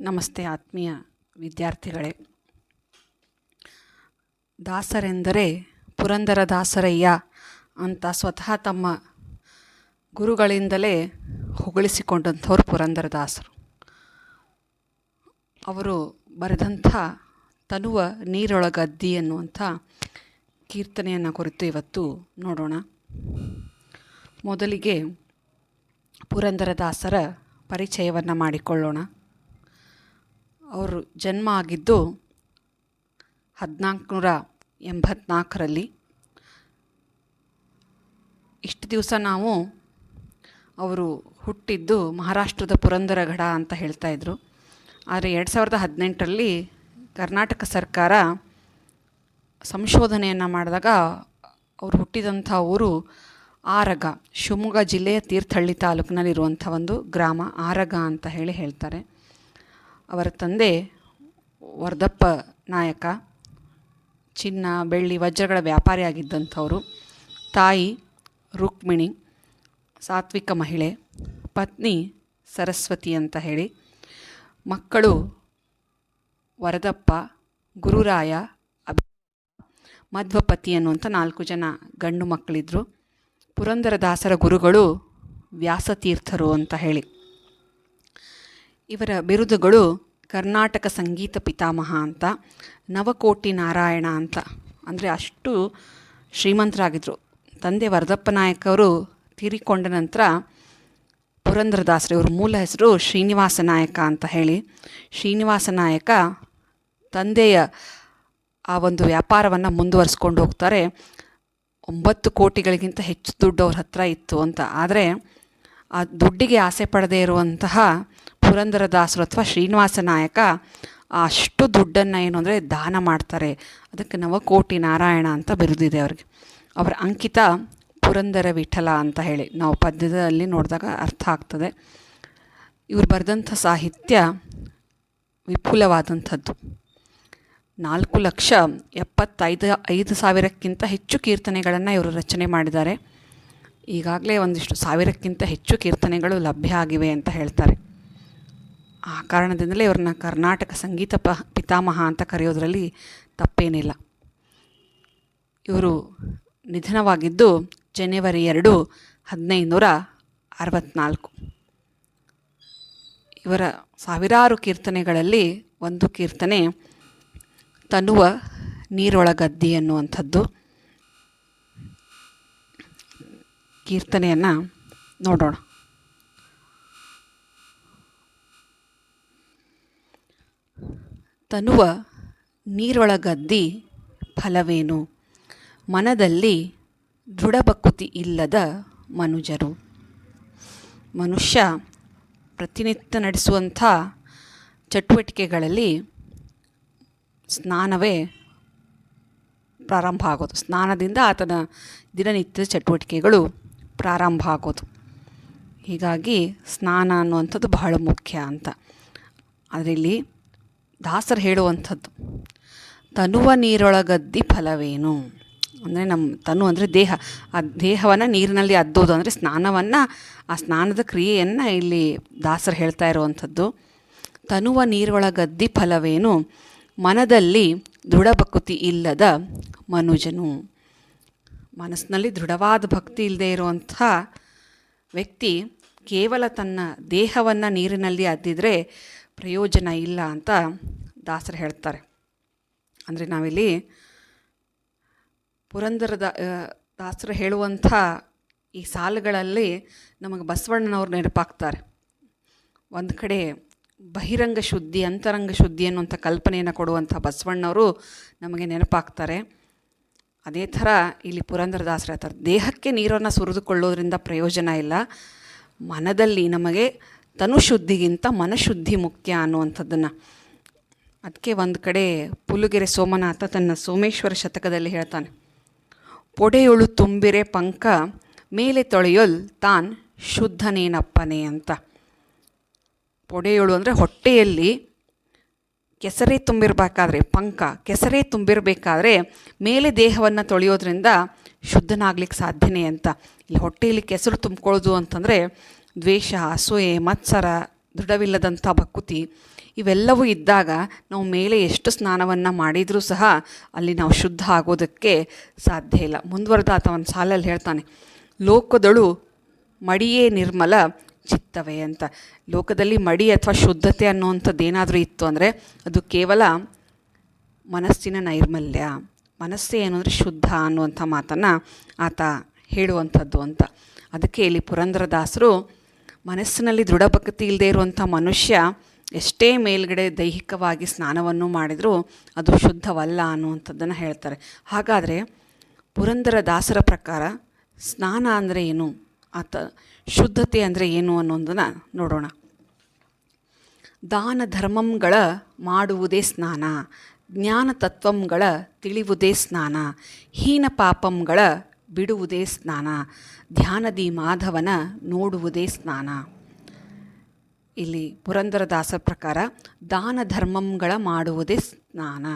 ನಮಸ್ತೆ ಆತ್ಮೀಯ ವಿದ್ಯಾರ್ಥಿಗಳೇ. ದಾಸರೆಂದರೆ ಪುರಂದರ ದಾಸರಯ್ಯ ಅಂತ ಸ್ವತಃ ತಮ್ಮ ಗುರುಗಳಿಂದಲೇ ಹೊಗಳಿಸಿಕೊಂಡಂಥವ್ರು ಪುರಂದರದಾಸರು ಅವರು ಬರೆದಂಥ ತನುವ ನೀರೊಳಗದ್ದಿ ಎನ್ನುವಂಥ ಕೀರ್ತನೆಯನ್ನು ಕುರಿತು ಇವತ್ತು ನೋಡೋಣ. ಮೊದಲಿಗೆ ಪುರಂದರದಾಸರ ಪರಿಚಯವನ್ನು ಮಾಡಿಕೊಳ್ಳೋಣ. ಅವರು ಜನ್ಮ ಆಗಿದ್ದು ಹದಿನಾಲ್ಕುನೂರ ಎಂಬತ್ನಾಲ್ಕರಲ್ಲಿ. ಇಷ್ಟು ದಿವಸ ನಾವು ಅವರು ಹುಟ್ಟಿದ್ದು ಮಹಾರಾಷ್ಟ್ರದ ಪುರಂದರಗಡ ಅಂತ ಹೇಳ್ತಾ ಇದ್ರು. ಆದರೆ ಎರಡು ಸಾವಿರದ ಹದಿನೆಂಟರಲ್ಲಿ ಕರ್ನಾಟಕ ಸರ್ಕಾರ ಸಂಶೋಧನೆಯನ್ನು ಮಾಡಿದಾಗ ಅವರು ಹುಟ್ಟಿದಂಥ ಊರು ಆರಗ, ಶಿವಮೊಗ್ಗ ಜಿಲ್ಲೆಯ ತೀರ್ಥಹಳ್ಳಿ ತಾಲೂಕಿನಲ್ಲಿರುವಂಥ ಒಂದು ಗ್ರಾಮ, ಆರಗ ಅಂತ ಹೇಳಿ ಹೇಳ್ತಾರೆ. ಅವರ ತಂದೆ ವರ್ಧಪ್ಪ ನಾಯಕ, ಚಿನ್ನ, ಬೆಳ್ಳಿ, ವಜ್ರಗಳ ವ್ಯಾಪಾರಿಯಾಗಿದ್ದಂಥವರು ತಾಯಿ ರುಕ್ಮಿಣಿ, ಸಾತ್ವಿಕ ಮಹಿಳೆ, ಪತ್ನಿ ಸರಸ್ವತಿ ಅಂತ ಹೇಳಿ. ಮಕ್ಕಳು ವರದಪ್ಪ, ಗುರುರಾಯ, ಅಭಿ, ಮಧ್ವಪತಿ ಅನ್ನುವಂಥ ನಾಲ್ಕು ಜನ ಗಂಡು ಮಕ್ಕಳಿದ್ರು. ಪುರಂದರದಾಸರ ಗುರುಗಳು ವ್ಯಾಸತೀರ್ಥರು ಅಂತ ಹೇಳಿ. ಇವರ ಬಿರುದುಗಳು ಕರ್ನಾಟಕ ಸಂಗೀತ ಪಿತಾಮಹ ಅಂತ, ನವಕೋಟಿ ನಾರಾಯಣ ಅಂತ. ಅಂದರೆ ಅಷ್ಟು ಶ್ರೀಮಂತರಾಗಿದ್ದರು ತಂದೆ ವರದಪ್ಪ ನಾಯಕವರು ತೀರಿಕೊಂಡ ನಂತರ ಪುರಂದರದಾಸರು ಇವ್ರ ಮೂಲ ಹೆಸರು ಶ್ರೀನಿವಾಸ ನಾಯಕ ಅಂತ ಹೇಳಿ, ಶ್ರೀನಿವಾಸ ನಾಯಕ ತಂದೆಯ ಆ ಒಂದು ವ್ಯಾಪಾರವನ್ನು ಮುಂದುವರಿಸ್ಕೊಂಡು ಹೋಗ್ತಾರೆ. ಒಂಬತ್ತು ಕೋಟಿಗಳಿಗಿಂತ ಹೆಚ್ಚು ದುಡ್ಡು ಅವ್ರ ಹತ್ರ ಇತ್ತು ಅಂತ. ಆದರೆ ಆ ದುಡ್ಡಿಗೆ ಆಸೆ ಪಡದೇ ಇರುವಂತಹ ಪುರಂದರದಾಸರು ಅಥವಾ ಶ್ರೀನಿವಾಸ ನಾಯಕ ಅಷ್ಟು ದುಡ್ಡನ್ನು ಏನು ಅಂದರೆ ದಾನ ಮಾಡ್ತಾರೆ. ಅದಕ್ಕೆ ನವಕೋಟಿ ನಾರಾಯಣ ಅಂತ ಬಿರುದಿದೆ ಅವ್ರಿಗೆ. ಅವರ ಅಂಕಿತ ಪುರಂದರ ವಿಠಲ ಅಂತ ಹೇಳಿ. ನಾವು ಪದ್ಯದಲ್ಲಿ ನೋಡಿದಾಗ ಅರ್ಥ ಆಗ್ತದೆ. ಇವರು ಬರೆದಂಥ ಸಾಹಿತ್ಯ ವಿಪುಲವಾದಂಥದ್ದು. ನಾಲ್ಕು ಲಕ್ಷ ಎಪ್ಪತ್ತೈದು, ಐದು ಸಾವಿರಕ್ಕಿಂತ ಹೆಚ್ಚು ಕೀರ್ತನೆಗಳನ್ನು ಇವರು ರಚನೆ ಮಾಡಿದ್ದಾರೆ. ಈಗಾಗಲೇ ಒಂದಿಷ್ಟು ಸಾವಿರಕ್ಕಿಂತ ಹೆಚ್ಚು ಕೀರ್ತನೆಗಳು ಲಭ್ಯ ಆಗಿವೆ ಅಂತ ಹೇಳ್ತಾರೆ. ಆ ಕಾರಣದಿಂದಲೇ ಇವ್ರನ್ನ ಕರ್ನಾಟಕ ಸಂಗೀತ ಪ, ಪಿತಾಮಹ ಅಂತ ಕರೆಯೋದ್ರಲ್ಲಿ ತಪ್ಪೇನಿಲ್ಲ. ಇವರು ನಿಧನವಾಗಿದ್ದು ಜನವರಿ ಎರಡು ಹದಿನೈದುನೂರ ಅರವತ್ತ್ನಾಲ್ಕು ಇವರ ಸಾವಿರಾರು ಕೀರ್ತನೆಗಳಲ್ಲಿ ಒಂದು ಕೀರ್ತನೆ, ತನುವ ನೀರೊಳಗದ್ದಿ ಅನ್ನುವಂಥದ್ದು ಕೀರ್ತನೆಯನ್ನು ನೋಡೋಣ. ತನುವ ನೀರೊಳಗದ್ದಿ ಫಲವೇನು? ಮನದಲ್ಲಿ ದೃಢಭಕುತಿ ಇಲ್ಲದ ಮನುಜರು. ಮನುಷ್ಯ ಪ್ರತಿನಿತ್ಯ ನಡೆಸುವಂಥ ಚಟುವಟಿಕೆಗಳಲ್ಲಿ ಸ್ನಾನವೇ ಪ್ರಾರಂಭ ಆಗೋದು. ಸ್ನಾನದಿಂದ ಆತನ ದಿನನಿತ್ಯದ ಚಟುವಟಿಕೆಗಳು ಪ್ರಾರಂಭ ಆಗೋದು. ಹೀಗಾಗಿ ಸ್ನಾನ ಅನ್ನುವಂಥದ್ದು ಬಹಳ ಮುಖ್ಯ ಅಂತ. ಆದರೆ ಇಲ್ಲಿ ದಾಸರು ಹೇಳುವಂಥದ್ದು, ತನುವ ನೀರೊಳಗದ್ದಿ ಫಲವೇನು? ಅಂದರೆ ನಮ್ಮ ತನು ಅಂದರೆ ದೇಹ. ಆ ದೇಹವನ್ನು ನೀರಿನಲ್ಲಿ ಅದ್ದೋದು ಅಂದರೆ ಸ್ನಾನವನ್ನು, ಆ ಸ್ನಾನದ ಕ್ರಿಯೆಯನ್ನು ಇಲ್ಲಿ ದಾಸರು ಹೇಳ್ತಾ ಇರುವಂಥದ್ದು. ತನುವ ನೀರೊಳಗದ್ದಿ ಫಲವೇನು? ಮನದಲ್ಲಿ ದೃಢಭಕುತಿ ಇಲ್ಲದ ಮನುಜನು. ಮನಸ್ಸಿನಲ್ಲಿ ದೃಢವಾದ ಭಕ್ತಿ ಇಲ್ಲದೆ ಇರುವಂಥ ವ್ಯಕ್ತಿ ಕೇವಲ ತನ್ನ ದೇಹವನ್ನು ನೀರಿನಲ್ಲಿ ಅದ್ದಿದರೆ ಪ್ರಯೋಜನ ಇಲ್ಲ ಅಂತ ದಾಸರು ಹೇಳ್ತಾರೆ. ಅಂದರೆ ನಾವಿಲ್ಲಿ ಪುರಂದರದ ದಾಸರು ಹೇಳುವಂಥ ಈ ಸಾಲುಗಳಲ್ಲಿ ನಮಗೆ ಬಸವಣ್ಣನವ್ರು ನೆನಪಾಗ್ತಾರೆ. ಒಂದು ಕಡೆ ಬಹಿರಂಗ ಶುದ್ಧಿ, ಅಂತರಂಗ ಶುದ್ಧಿ ಅನ್ನುವಂಥ ಕಲ್ಪನೆಯನ್ನು ಕೊಡುವಂಥ ಬಸವಣ್ಣವರು ನಮಗೆ ನೆನಪಾಗ್ತಾರೆ. ಅದೇ ಥರ ಇಲ್ಲಿ ಪುರಂದರದಾಸರು ಹೇಳ್ತಾರೆ, ದೇಹಕ್ಕೆ ನೀರನ್ನು ಸುರಿದುಕೊಳ್ಳೋದ್ರಿಂದ ಪ್ರಯೋಜನ ಇಲ್ಲ. ಮನದಲ್ಲಿ ನಮಗೆ ತನುಶುದ್ಧಿಗಿಂತ ಮನಶುದ್ಧಿ ಮುಖ್ಯ ಅನ್ನುವಂಥದ್ದನ್ನು. ಅದಕ್ಕೆ ಒಂದು ಕಡೆ ಪುಲುಗೆರೆ ಸೋಮನಾಥ ತನ್ನ ಸೋಮೇಶ್ವರ ಶತಕದಲ್ಲಿ ಹೇಳ್ತಾನೆ. ಪೊಡೆಯೊಳು ತುಂಬಿರೆ ಪಂಕ, ಮೇಲೆ ತೊಳೆಯೊಲ್ ತಾನ್ ಶುದ್ಧನೇನಪ್ಪನೇ ಅಂತ. ಪೊಡೆಯೊಳು ಅಂದರೆ ಹೊಟ್ಟೆಯಲ್ಲಿ ಕೆಸರೇ ತುಂಬಿರಬೇಕಾದ್ರೆ, ಪಂಕ, ಕೆಸರೇ ತುಂಬಿರಬೇಕಾದ್ರೆ ಮೇಲೆ ದೇಹವನ್ನು ತೊಳೆಯೋದ್ರಿಂದ ಶುದ್ಧನಾಗ್ಲಿಕ್ಕೆ ಸಾಧ್ಯನೇ ಅಂತ. ಇಲ್ಲಿ ಹೊಟ್ಟೆಯಲ್ಲಿ ಕೆಸರು ತುಂಬ್ಕೊಳ್ಳೋದು ಅಂತಂದರೆ ದ್ವೇಷ, ಅಸೂಯೆ, ಮತ್ಸರ ದೃಢವಿಲ್ಲದಂಥ ಭಕುತಿ ಇವೆಲ್ಲವೂ ಇದ್ದಾಗ ನಾವು ಮೇಲೆ ಎಷ್ಟು ಸ್ನಾನವನ್ನು ಮಾಡಿದರೂ ಸಹ ಅಲ್ಲಿ ನಾವು ಶುದ್ಧ ಆಗೋದಕ್ಕೆ ಸಾಧ್ಯ ಇಲ್ಲ. ಮುಂದುವರೆದ ಒಂದು ಸಾಲಲ್ಲಿ ಹೇಳ್ತಾನೆ, ಲೋಕದಳು ಮಡಿಯೇ ನಿರ್ಮಲ ಚಿತ್ತವೇ ಅಂತ. ಲೋಕದಲ್ಲಿ ಮಡಿ ಅಥವಾ ಶುದ್ಧತೆ ಅನ್ನುವಂಥದ್ದು ಏನಾದರೂ ಇತ್ತು ಅಂದರೆ ಅದು ಕೇವಲ ಮನಸ್ಸಿನ ನೈರ್ಮಲ್ಯ. ಮನಸ್ಸೇ ಏನು ಅಂದರೆ ಶುದ್ಧ ಅನ್ನುವಂಥ ಮಾತನ್ನು ಆತ ಹೇಳುವಂಥದ್ದು ಅಂತ. ಅದಕ್ಕೆ ಇಲ್ಲಿ ಪುರಂದರದಾಸರು ಮನಸ್ಸಿನಲ್ಲಿ ದೃಢಭಕ್ತಿ ಇಲ್ಲದೆ ಇರುವಂಥ ಮನುಷ್ಯ ಎಷ್ಟೇ ಮೇಲ್ಗಡೆ ದೈಹಿಕವಾಗಿ ಸ್ನಾನವನ್ನು ಮಾಡಿದರೂ ಅದು ಶುದ್ಧವಲ್ಲ ಅನ್ನುವಂಥದ್ದನ್ನು ಹೇಳ್ತಾರೆ. ಹಾಗಾದರೆ ಪುರಂದರ ದಾಸರ ಪ್ರಕಾರ ಸ್ನಾನ ಅಂದರೆ ಏನು? ಆತ ಶುದ್ಧತೆ ಅಂದರೆ ಏನು ಅನ್ನೋದನ್ನು ನೋಡೋಣ. ದಾನ ಧರ್ಮಂಗಳ ಮಾಡುವುದೇ ಸ್ನಾನ, ಜ್ಞಾನ ತತ್ವಂಗಳ ತಿಳಿವುದೇ ಸ್ನಾನ, ಹೀನ ಪಾಪಂಗಳ ಬಿಡುವುದೇ ಸ್ನಾನ. ಧ್ಯಾನದಿ ಮಾಧವನ ನೋಡುವುದೇ ಸ್ನಾನ. ಇಲ್ಲಿ ಪುರಂದರದಾಸ ಪ್ರಕಾರ ದಾನ ಧರ್ಮಂಗಳ ಮಾಡುವುದೇ ಸ್ನಾನ.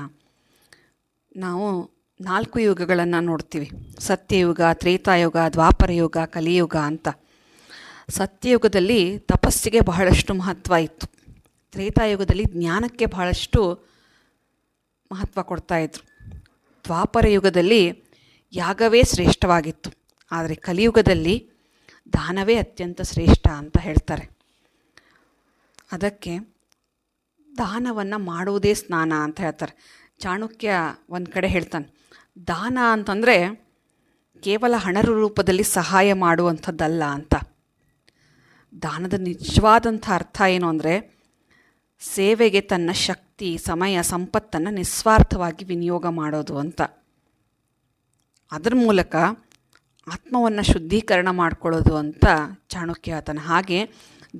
ನಾವು ನಾಲ್ಕು ಯುಗಗಳನ್ನು ನೋಡ್ತೀವಿ. ಸತ್ಯಯುಗ, ತ್ರೇತಾಯುಗ, ದ್ವಾಪರಯುಗ, ಕಲಿಯುಗ ಅಂತ. ಸತ್ಯಯುಗದಲ್ಲಿ ತಪಸ್ಸಿಗೆ ಬಹಳಷ್ಟು ಮಹತ್ವ ಇತ್ತು. ತ್ರೇತಾಯುಗದಲ್ಲಿ ಜ್ಞಾನಕ್ಕೆ ಬಹಳಷ್ಟು ಮಹತ್ವ ಕೊಡ್ತಾಯಿದ್ರು ದ್ವಾಪರ ಯುಗದಲ್ಲಿ ಯಾಗವೇ ಶ್ರೇಷ್ಠವಾಗಿತ್ತು, ಆದರೆ ಕಲಿಯುಗದಲ್ಲಿ ದಾನವೇ ಅತ್ಯಂತ ಶ್ರೇಷ್ಠ ಅಂತ ಹೇಳ್ತಾರೆ. ಅದಕ್ಕೆ ದಾನವನ್ನು ಮಾಡುವುದೇ ಸ್ನಾನ ಅಂತ ಹೇಳ್ತಾರೆ. ಚಾಣಕ್ಯ ಒಂದು ಕಡೆ ಹೇಳ್ತಾನೆ, ದಾನ ಅಂತಂದರೆ ಕೇವಲ ಹಣದ ರೂಪದಲ್ಲಿ ಸಹಾಯ ಮಾಡುವಂಥದ್ದಲ್ಲ ಅಂತ. ದಾನದ ನಿಜವಾದಂಥ ಅರ್ಥ ಏನು ಅಂದರೆ, ಸೇವೆಗೆ ತನ್ನ ಶಕ್ತಿ, ಸಮಯ, ಸಂಪತ್ತನ್ನು ನಿಸ್ವಾರ್ಥವಾಗಿ ವಿನಿಯೋಗ ಮಾಡೋದು ಅಂತ. ಅದರ ಮೂಲಕ ಆತ್ಮವನ್ನು ಶುದ್ಧೀಕರಣ ಮಾಡಿಕೊಳ್ಳೋದು ಅಂತ ಚಾಣಕ್ಯ ಆತನ ಹಾಗೆ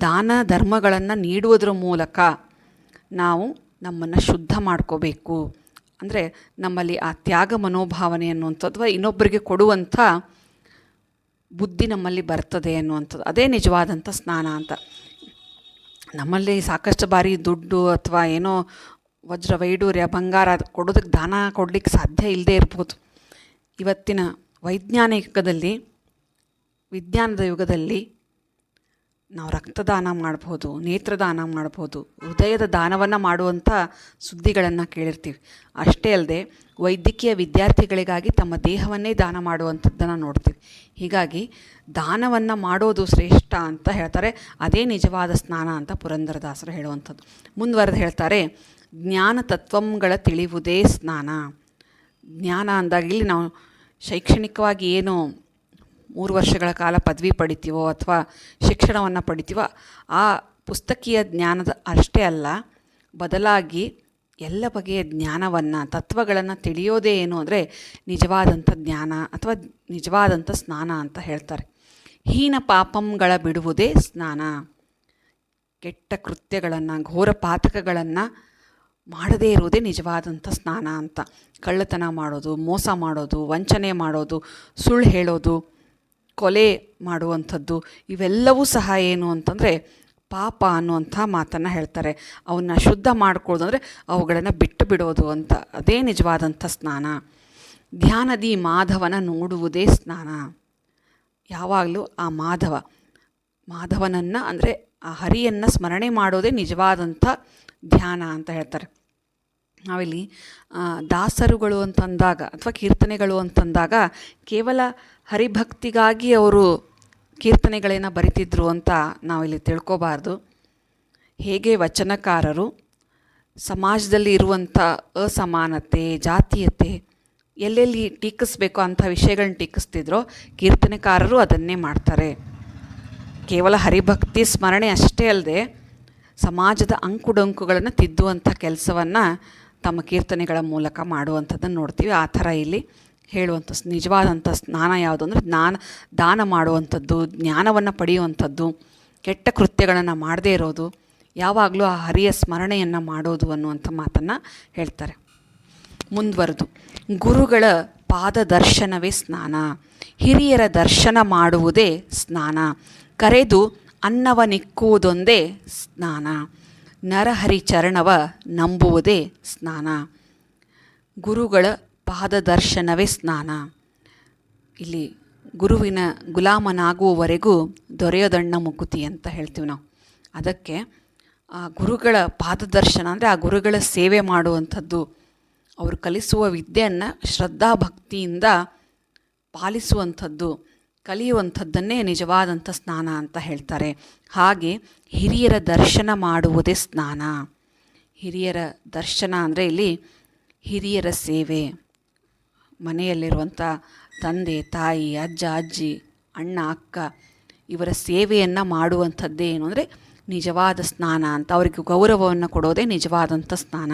ದಾನ ಧರ್ಮಗಳನ್ನು ನೀಡುವುದರ ಮೂಲಕ ನಾವು ನಮ್ಮನ್ನು ಶುದ್ಧ ಮಾಡ್ಕೋಬೇಕು. ಅಂದರೆ ನಮ್ಮಲ್ಲಿ ಆ ತ್ಯಾಗ ಮನೋಭಾವನೆ ಅನ್ನುವಂಥದ್ದು ಅಥವಾ ಇನ್ನೊಬ್ಬರಿಗೆ ಕೊಡುವಂಥ ಬುದ್ಧಿ ನಮ್ಮಲ್ಲಿ ಬರ್ತದೆ ಅನ್ನುವಂಥದ್ದು. ಅದೇ ನಿಜವಾದಂಥ ಸ್ನಾನ ಅಂತ. ನಮ್ಮಲ್ಲಿ ಸಾಕಷ್ಟು ಬಾರಿ ದುಡ್ಡು ಅಥವಾ ಏನೋ ವಜ್ರ ವೈಡೂರ್ಯ ಬಂಗಾರ ಕೊಡೋದಕ್ಕೆ ದಾನ ಕೊಡಲಿಕ್ಕೆ ಸಾಧ್ಯ ಇಲ್ಲದೇ ಇರ್ಬೋದು. ಇವತ್ತಿನ ವೈಜ್ಞಾನಿಕದಲ್ಲಿ, ವಿಜ್ಞಾನದ ಯುಗದಲ್ಲಿ ನಾವು ರಕ್ತದಾನ ಮಾಡ್ಬೋದು, ನೇತ್ರದಾನ ಮಾಡ್ಬೋದು, ಹೃದಯದ ದಾನವನ್ನು ಮಾಡುವಂಥ ಸುದ್ದಿಗಳನ್ನು ಕೇಳಿರ್ತೀವಿ. ಅಷ್ಟೇ ಅಲ್ಲದೆ ವೈದ್ಯಕೀಯ ವಿದ್ಯಾರ್ಥಿಗಳಿಗಾಗಿ ತಮ್ಮ ದೇಹವನ್ನೇ ದಾನ ಮಾಡುವಂಥದ್ದನ್ನು ನೋಡ್ತೀವಿ. ಹೀಗಾಗಿ ದಾನವನ್ನು ಮಾಡೋದು ಶ್ರೇಷ್ಠ ಅಂತ ಹೇಳ್ತಾರೆ. ಅದೇ ನಿಜವಾದ ಸ್ನಾನ ಅಂತ ಪುರಂದರದಾಸರು ಹೇಳುವಂಥದ್ದು. ಮುಂದುವರೆದು ಹೇಳ್ತಾರೆ, ಜ್ಞಾನ ತತ್ವಂಗಳ ತಿಳಿಯುವುದೇ ಸ್ನಾನ. ಜ್ಞಾನ ಅಂದಾಗ ಇಲ್ಲಿ ನಾವು ಶೈಕ್ಷಣಿಕವಾಗಿ ಏನು ಮೂರು ವರ್ಷಗಳ ಕಾಲ ಪದವಿ ಪಡಿತೀವೋ ಅಥವಾ ಶಿಕ್ಷಣವನ್ನು ಪಡಿತೀವೋ, ಆ ಪುಸ್ತಕೀಯ ಜ್ಞಾನದ ಅಷ್ಟೇ ಅಲ್ಲ, ಬದಲಾಗಿ ಎಲ್ಲ ಬಗೆಯ ಜ್ಞಾನವನ್ನು, ತತ್ವಗಳನ್ನು ತಿಳಿಯೋದೇ ಏನು ಅಂದರೆ ನಿಜವಾದಂಥ ಜ್ಞಾನ ಅಥವಾ ನಿಜವಾದಂಥ ಸ್ನಾನ ಅಂತ ಹೇಳ್ತಾರೆ. ಹೀನ ಪಾಪಂಗಳ ಬಿಡುವುದೇ ಸ್ನಾನ. ಕೆಟ್ಟ ಕೃತ್ಯಗಳನ್ನು, ಘೋರ ಪಾತಕಗಳನ್ನು ಮಾಡದೇ ಇರುವುದೇ ನಿಜವಾದಂಥ ಸ್ನಾನ ಅಂತ. ಕಳ್ಳತನ ಮಾಡೋದು, ಮೋಸ ಮಾಡೋದು, ವಂಚನೆ ಮಾಡೋದು, ಸುಳ್ಳು ಹೇಳೋದು, ಕೊಲೆ ಮಾಡುವಂಥದ್ದು, ಇವೆಲ್ಲವೂ ಸಹ ಏನು ಅಂತಂದರೆ ಪಾಪ ಅನ್ನುವಂಥ ಮಾತನ್ನು ಹೇಳ್ತಾರೆ. ಅವನ್ನ ಶುದ್ಧ ಮಾಡ್ಕೊಳ್ಳೋದು ಅಂದರೆ ಅವುಗಳನ್ನು ಬಿಟ್ಟು ಬಿಡೋದು ಅಂತ. ಅದೇ ನಿಜವಾದಂಥ ಸ್ನಾನ. ಧ್ಯಾನದಿ ಮಾಧವನ ನೋಡುವುದೇ ಸ್ನಾನ. ಯಾವಾಗಲೂ ಆ ಮಾಧವ. ಮಾಧವನನ್ನು ಅಂದರೆ ಆ ಹರಿಯನ್ನು ಸ್ಮರಣೆ ಮಾಡೋದೇ ನಿಜವಾದಂಥ ಧ್ಯಾನ ಅಂತ ಹೇಳ್ತಾರೆ. ನಾವಿಲ್ಲಿ ದಾಸರುಗಳು ಅಂತಂದಾಗ ಅಥವಾ ಕೀರ್ತನೆಗಳು ಅಂತಂದಾಗ ಕೇವಲ ಹರಿಭಕ್ತಿಗಾಗಿ ಅವರು ಕೀರ್ತನೆಗಳೇನ ಬರಿತಿದ್ರು ಅಂತ ನಾವಿಲ್ಲಿ ತಿಳ್ಕೋಬಾರ್ದು. ಹೇಗೆ ವಚನಕಾರರು ಸಮಾಜದಲ್ಲಿ ಇರುವಂಥ ಅಸಮಾನತೆ, ಜಾತೀಯತೆ, ಎಲ್ಲೆಲ್ಲಿ ಟೀಕಿಸ್ಬೇಕು ಅಂಥ ವಿಷಯಗಳನ್ನ ಟೀಕಿಸ್ತಿದ್ರೋ ಕೀರ್ತನೆಕಾರರು ಅದನ್ನೇ ಮಾಡ್ತಾರೆ. ಕೇವಲ ಹರಿಭಕ್ತಿ ಸ್ಮರಣೆ ಅಷ್ಟೇ ಅಲ್ಲದೆ ಸಮಾಜದ ಅಂಕುಡೊಂಕುಗಳನ್ನು ತಿದ್ದುವಂಥ ಕೆಲಸವನ್ನು ತಮ್ಮ ಕೀರ್ತನೆಗಳ ಮೂಲಕ ಮಾಡುವಂಥದ್ದನ್ನು ನೋಡ್ತೀವಿ. ಆ ಥರ ಇಲ್ಲಿ ಹೇಳುವಂಥ ನಿಜವಾದಂಥ ಸ್ನಾನ ಯಾವುದು ಅಂದರೆ ಜ್ಞಾನ, ದಾನ ಮಾಡುವಂಥದ್ದು, ಜ್ಞಾನವನ್ನು ಪಡೆಯುವಂಥದ್ದು, ಕೆಟ್ಟ ಕೃತ್ಯಗಳನ್ನು ಮಾಡದೇ ಇರೋದು, ಯಾವಾಗಲೂ ಆ ಹರಿಯ ಸ್ಮರಣೆಯನ್ನು ಮಾಡೋದು ಅನ್ನುವಂಥ ಮಾತನ್ನು ಹೇಳ್ತಾರೆ. ಮುಂದುವರೆದು. ಗುರುಗಳ ಪಾದ ದರ್ಶನವೇ ಸ್ನಾನ. ಹಿರಿಯರ ದರ್ಶನ ಮಾಡುವುದೇ ಸ್ನಾನ. ಕರೆದು ಅನ್ನವನಿಕ್ಕುವುದೊಂದೇ ಸ್ನಾನ. ನರಹರಿ ಚರಣವ ನಂಬುವುದೇ ಸ್ನಾನ. ಗುರುಗಳ ಪಾದದರ್ಶನವೇ ಸ್ನಾನ. ಇಲ್ಲಿ ಗುರುವಿನ ಗುಲಾಮನಾಗುವವರೆಗೂ ದೊರೆಯದಣ್ಣ ಮುಕುತಿ ಅಂತ ಹೇಳ್ತೀವಿ ನಾವು. ಅದಕ್ಕೆ ಆ ಗುರುಗಳ ಪಾದದರ್ಶನ ಅಂದರೆ ಆ ಗುರುಗಳ ಸೇವೆ ಮಾಡುವಂಥದ್ದು. ಅವರು ಕಲಿಸುವ ವಿದ್ಯೆಯನ್ನು ಶ್ರದ್ಧಾ ಭಕ್ತಿಯಿಂದ ಪಾಲಿಸುವಂಥದ್ದು. ಕಲಿಯುವಂಥದ್ದನ್ನೇ ನಿಜವಾದಂಥ ಸ್ನಾನ ಅಂತ ಹೇಳ್ತಾರೆ. ಹಾಗೆ ಹಿರಿಯರ ದರ್ಶನ ಮಾಡುವುದೇ ಸ್ನಾನ. ಹಿರಿಯರ ದರ್ಶನ ಅಂದರೆ ಇಲ್ಲಿ ಹಿರಿಯರ ಸೇವೆ. ಮನೆಯಲ್ಲಿರುವಂಥ ತಂದೆ, ತಾಯಿ, ಅಜ್ಜ, ಅಜ್ಜಿ, ಅಣ್ಣ, ಅಕ್ಕ ಇವರ ಸೇವೆಯನ್ನು ಮಾಡುವಂಥದ್ದೇ ಏನು ಅಂದರೆ ನಿಜವಾದ ಸ್ನಾನ ಅಂತ ಅವರಿಗೆ ಗೌರವವನ್ನು ಕೊಡೋದೇ ನಿಜವಾದಂಥ ಸ್ನಾನ.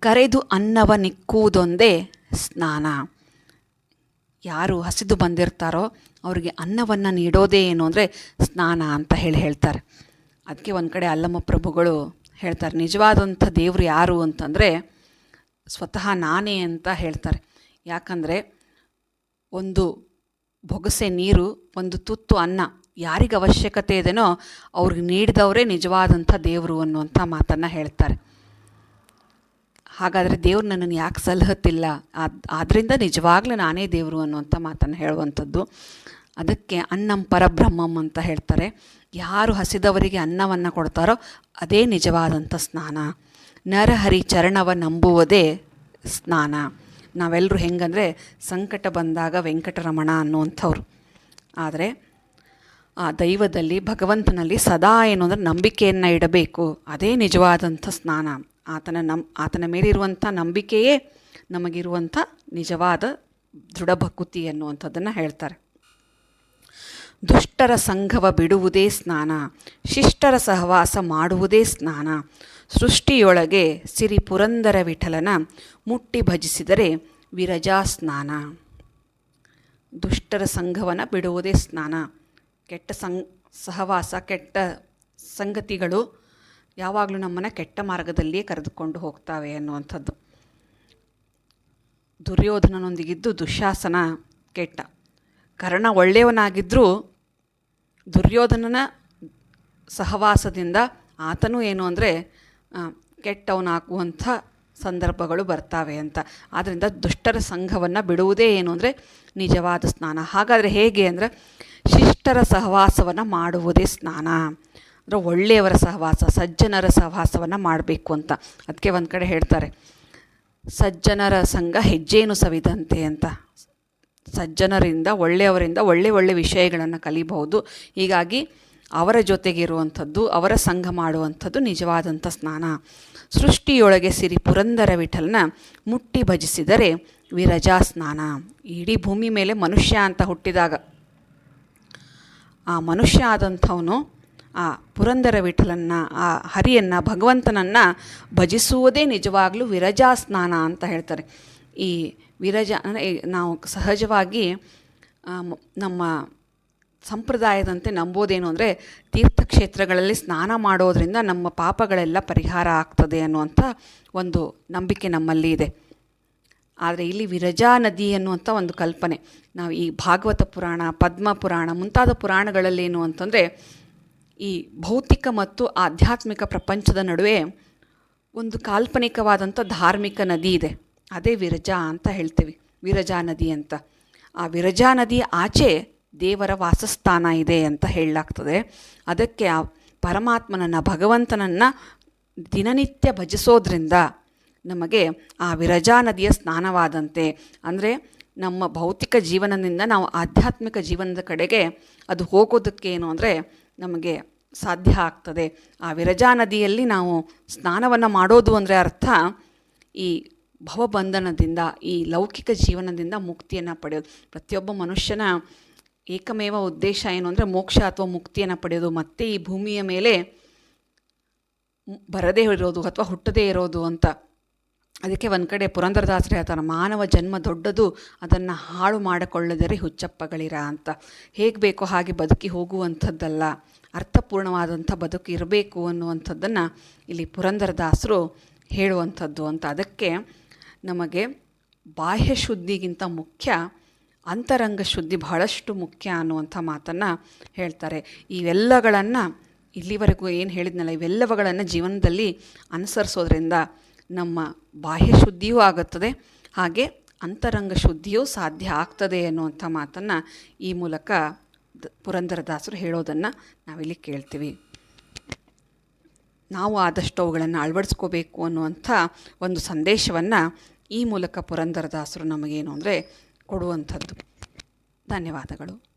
ಕರೆದು ಅನ್ನವ ನಿಕ್ಕುವುದೊಂದೇ ಸ್ನಾನ. ಯಾರು ಹಸಿದು ಬಂದಿರ್ತಾರೋ ಅವರಿಗೆ ಅನ್ನವನ್ನು ನೀಡೋದೇ ಏನು ಅಂದರೆ ಸ್ನಾನ ಅಂತ ಹೇಳಿ ಹೇಳ್ತಾರೆ. ಅದಕ್ಕೆ ಒಂದು ಕಡೆ ಅಲ್ಲಮ್ಮ ಪ್ರಭುಗಳು ಹೇಳ್ತಾರೆ, ನಿಜವಾದಂಥ ದೇವರು ಯಾರು ಅಂತಂದರೆ ಸ್ವತಃ ನಾನೇ ಅಂತ ಹೇಳ್ತಾರೆ. ಯಾಕಂದರೆ ಒಂದು ಬೊಗಸೆ ನೀರು, ಒಂದು ತುತ್ತು ಅನ್ನ ಯಾರಿಗೆ ಅವಶ್ಯಕತೆ ಇದೆಯೋ ಅವ್ರಿಗೆ ನೀಡಿದವರೇ ನಿಜವಾದಂಥ ದೇವರು ಅನ್ನುವಂಥ ಮಾತನ್ನು ಹೇಳ್ತಾರೆ. ಹಾಗಾದರೆ ದೇವ್ರು ನನ್ನನ್ನು ಯಾಕೆ ಸಲಹತ್ತಿಲ್ಲ ಆದ್ ಆದ್ದರಿಂದ ನಿಜವಾಗ್ಲೂ ನಾನೇ ದೇವರು ಅನ್ನುವಂಥ ಮಾತನ್ನು ಹೇಳುವಂಥದ್ದು. ಅದಕ್ಕೆ ಅನ್ನಂ ಪರಬ್ರಹ್ಮಂ ಅಂತ ಹೇಳ್ತಾರೆ. ಯಾರು ಹಸಿದವರಿಗೆ ಅನ್ನವನ್ನು ಕೊಡ್ತಾರೋ ಅದೇ ನಿಜವಾದಂಥ ಸ್ನಾನ. ನರಹರಿ ಚರಣವ ನಂಬುವುದೇ ಸ್ನಾನ. ನಾವೆಲ್ಲರೂ ಹೆಂಗಂದರೆ ಸಂಕಟ ಬಂದಾಗ ವೆಂಕಟರಮಣ ಅನ್ನುವಂಥವ್ರು. ಆದರೆ ಆ ದೈವದಲ್ಲಿ ಭಗವಂತನಲ್ಲಿ ಸದಾ ಏನು ಅಂದರೆ ನಂಬಿಕೆಯನ್ನು ಇಡಬೇಕು. ಅದೇ ನಿಜವಾದಂಥ ಸ್ನಾನ. ಆತನ ನಮ್, ಆತನ ಮೇಲಿರುವಂಥ ನಂಬಿಕೆಯೇ ನಮಗಿರುವಂಥ ನಿಜವಾದ ದೃಢ ಭಕುತಿ ಅನ್ನುವಂಥದ್ದನ್ನು ಹೇಳ್ತಾರೆ. ದುಷ್ಟರ ಸಂಘವ ಬಿಡುವುದೇ ಸ್ನಾನ, ಶಿಷ್ಟರ ಸಹವಾಸ ಮಾಡುವುದೇ ಸ್ನಾನ, ಸೃಷ್ಟಿಯೊಳಗೆ ಸಿರಿ ಪುರಂದರ ವಿಠಲನ ಮುಟ್ಟಿ ಭಜಿಸಿದರೆ ವಿರಜಾ ಸ್ನಾನ. ದುಷ್ಟರ ಸಂಘವನ್ನು ಬಿಡುವುದೇ ಸ್ನಾನ. ಕೆಟ್ಟ ಸಂ, ಸಹವಾಸ, ಕೆಟ್ಟ ಸಂಗತಿಗಳು ಯಾವಾಗಲೂ ನಮ್ಮನ್ನು ಕೆಟ್ಟ ಮಾರ್ಗದಲ್ಲಿಯೇ ಕರೆದುಕೊಂಡು ಹೋಗ್ತಾವೆ ಅನ್ನುವಂಥದ್ದು. ದುರ್ಯೋಧನನೊಂದಿಗಿದ್ದು ದುಶಾಸನ ಕೆಟ್ಟ. ಕರ್ಣ ಒಳ್ಳೆಯವನಾಗಿದ್ದರೂ ದುರ್ಯೋಧನನ ಸಹವಾಸದಿಂದ ಆತನೂ ಏನು ಅಂದರೆ ಕೆಟ್ಟವನಾಗುವಂಥ ಸಂದರ್ಭಗಳು ಬರ್ತಾವೆ ಅಂತ. ಆದ್ದರಿಂದ ದುಷ್ಟರ ಸಂಘವನ್ನು ಬಿಡುವುದೇ ಏನು ಅಂದರೆ, ನಿಜವಾದ ಸ್ನಾನ. ಹಾಗಾದರೆ ಹೇಗೆ ಅಂದರೆ, ಶಿಷ್ಟರ ಸಹವಾಸವನ್ನು ಮಾಡುವುದೇ ಸ್ನಾನ. ಅಂದರೆ ಒಳ್ಳೆಯವರ ಸಹವಾಸ, ಸಜ್ಜನರ ಸಹವಾಸವನ್ನು ಮಾಡಬೇಕು ಅಂತ. ಅದಕ್ಕೆ ಒಂದು ಕಡೆ ಹೇಳ್ತಾರೆ, ಸಜ್ಜನರ ಸಂಘ ಹೆಜ್ಜೇನು ಸವಿದಂತೆ ಅಂತ. ಸಜ್ಜನರಿಂದ, ಒಳ್ಳೆಯವರಿಂದ ಒಳ್ಳೆ ಒಳ್ಳೆ ವಿಷಯಗಳನ್ನು ಕಲಿಬಹುದು. ಹೀಗಾಗಿ ಅವರ ಜೊತೆಗಿರುವಂಥದ್ದು, ಅವರ ಸಂಘ ಮಾಡುವಂಥದ್ದು ನಿಜವಾದಂಥ ಸ್ನಾನ. ಸೃಷ್ಟಿಯೊಳಗೆ ಸಿರಿ ಪುರಂದರ ವಿಠಲನ ಮುಟ್ಟಿ ಭಜಿಸಿದರೆ ವಿರಜಾ ಸ್ನಾನ. ಇಡೀ ಭೂಮಿ ಮೇಲೆ ಮನುಷ್ಯ ಅಂತ ಹುಟ್ಟಿದಾಗ ಆ ಮನುಷ್ಯ ಆದಂಥವನು ಆ ಪುರಂದರ ವಿಠಲನ್ನ, ಆ ಹರಿಯನ್ನು, ಭಗವಂತನನ್ನು ಭಜಿಸುವುದೇ ನಿಜವಾಗಲೂ ವಿರಜಾ ಸ್ನಾನ ಅಂತ ಹೇಳ್ತಾರೆ. ಈ ವಿರಜ ಅಂದರೆ ನಾವು ಸಹಜವಾಗಿ ನಮ್ಮ ಸಂಪ್ರದಾಯದಂತೆ ನಂಬೋದೇನು ಅಂದರೆ ತೀರ್ಥಕ್ಷೇತ್ರಗಳಲ್ಲಿ ಸ್ನಾನ ಮಾಡೋದರಿಂದ ನಮ್ಮ ಪಾಪಗಳೆಲ್ಲ ಪರಿಹಾರ ಆಗ್ತದೆ ಅನ್ನುವಂಥ ಒಂದು ನಂಬಿಕೆ ನಮ್ಮಲ್ಲಿ ಇದೆ. ಆದರೆ ಇಲ್ಲಿ ವಿರಜಾ ನದಿ ಅನ್ನುವಂಥ ಒಂದು ಕಲ್ಪನೆ. ನಾವು ಈ ಭಾಗವತ ಪುರಾಣ, ಪದ್ಮ ಪುರಾಣ ಮುಂತಾದ ಪುರಾಣಗಳಲ್ಲಿ ಏನು ಅಂತಂದರೆ ಈ ಭೌತಿಕ ಮತ್ತು ಆಧ್ಯಾತ್ಮಿಕ ಪ್ರಪಂಚದ ನಡುವೆ ಒಂದು ಕಾಲ್ಪನಿಕವಾದಂಥ ಧಾರ್ಮಿಕ ನದಿ ಇದೆ. ಅದೇ ವಿರಜಾ ಅಂತ ಹೇಳ್ತೀವಿ. ವಿರಜಾ ನದಿ ಅಂತ. ಆ ವಿರಜಾ ನದಿ ಆಚೆ ದೇವರ ವಾಸಸ್ಥಾನ ಇದೆ ಅಂತ ಹೇಳಲಾಗ್ತದೆ. ಅದಕ್ಕೆ ಆ ಪರಮಾತ್ಮನನ್ನು, ಭಗವಂತನನ್ನು ದಿನನಿತ್ಯ ಭಜಿಸೋದ್ರಿಂದ ನಮಗೆ ಆ ವಿರಜಾ ನದಿಯ ಸ್ನಾನವಾದಂತೆ, ಅಂದರೆ ನಮ್ಮ ಭೌತಿಕ ಜೀವನದಿಂದ ನಾವು ಆಧ್ಯಾತ್ಮಿಕ ಜೀವನದ ಕಡೆಗೆ ಅದು ಹೋಗೋದಕ್ಕೇನು ಅಂದರೆ ನಮಗೆ ಸಾಧ್ಯ ಆಗ್ತದೆ. ಆ ವಿರಜಾ ನದಿಯಲ್ಲಿ ನಾವು ಸ್ನಾನವನ್ನು ಮಾಡೋದು ಅಂದರೆ ಅರ್ಥ ಈ ಭವಬಂಧನದಿಂದ, ಈ ಲೌಕಿಕ ಜೀವನದಿಂದ ಮುಕ್ತಿಯನ್ನು ಪಡೆಯೋದು. ಪ್ರತಿಯೊಬ್ಬ ಮನುಷ್ಯನ ಏಕಮೇವ ಉದ್ದೇಶ ಏನು ಅಂದರೆ ಮೋಕ್ಷ ಅಥವಾ ಮುಕ್ತಿಯನ್ನು ಪಡೆಯೋದು. ಮತ್ತೆ ಈ ಭೂಮಿಯ ಮೇಲೆ ಬರದೇ ಇರೋದು ಅಥವಾ ಹುಟ್ಟದೇ ಇರೋದು ಅಂತ. ಅದಕ್ಕೆ ಒಂದು ಕಡೆ ಪುರಂದರದಾಸರೇ ಹೇಳ್ತಾರೆ, ಮಾನವ ಜನ್ಮ ದೊಡ್ಡದು, ಅದನ್ನು ಹಾಳು ಮಾಡಿಕೊಳ್ಳದರೆ ಹುಚ್ಚಪ್ಪಗಳಿರ ಅಂತ. ಹೇಗೆ ಬೇಕೋ ಹಾಗೆ ಬದುಕಿ ಹೋಗುವಂಥದ್ದಲ್ಲ. ಅರ್ಥಪೂರ್ಣವಾದಂಥ ಬದುಕು ಇರಬೇಕು ಅನ್ನುವಂಥದ್ದನ್ನು ಇಲ್ಲಿ ಪುರಂದರದಾಸರು ಹೇಳುವಂಥದ್ದು ಅಂತ. ಅದಕ್ಕೆ ನಮಗೆ ಬಾಹ್ಯ ಶುದ್ಧಿಗಿಂತ ಮುಖ್ಯ, ಅಂತರಂಗ ಶುದ್ಧಿ ಬಹಳಷ್ಟು ಮುಖ್ಯ ಅನ್ನುವಂಥ ಮಾತನ್ನು ಹೇಳ್ತಾರೆ. ಇವೆಲ್ಲಗಳನ್ನು ಇಲ್ಲಿವರೆಗೂ ಏನು ಹೇಳಿದ್ನಲ್ಲ, ಇವೆಲ್ಲವುಗಳನ್ನು ಜೀವನದಲ್ಲಿ ಅನುಸರಿಸೋದ್ರಿಂದ ನಮ್ಮ ಬಾಹ್ಯ ಶುದ್ಧಿಯೂ ಆಗುತ್ತದೆ, ಹಾಗೆ ಅಂತರಂಗ ಶುದ್ಧಿಯೂ ಸಾಧ್ಯ ಆಗ್ತದೆ ಅನ್ನುವಂಥ ಮಾತನ್ನು ಈ ಮೂಲಕ ಪುರಂದರದಾಸರು ಹೇಳೋದನ್ನು ನಾವಿಲ್ಲಿ ಕೇಳ್ತೀವಿ. ನಾವು ಆದಷ್ಟು ಅವುಗಳನ್ನು ಅಳವಡಿಸ್ಕೋಬೇಕು ಅನ್ನುವಂಥ ಒಂದು ಸಂದೇಶವನ್ನು ಈ ಮೂಲಕ ಪುರಂದರದಾಸರು ನಮಗೇನು ಅಂದರೆ ಕೊಡುವಂಥದ್ದು. ಧನ್ಯವಾದಗಳು.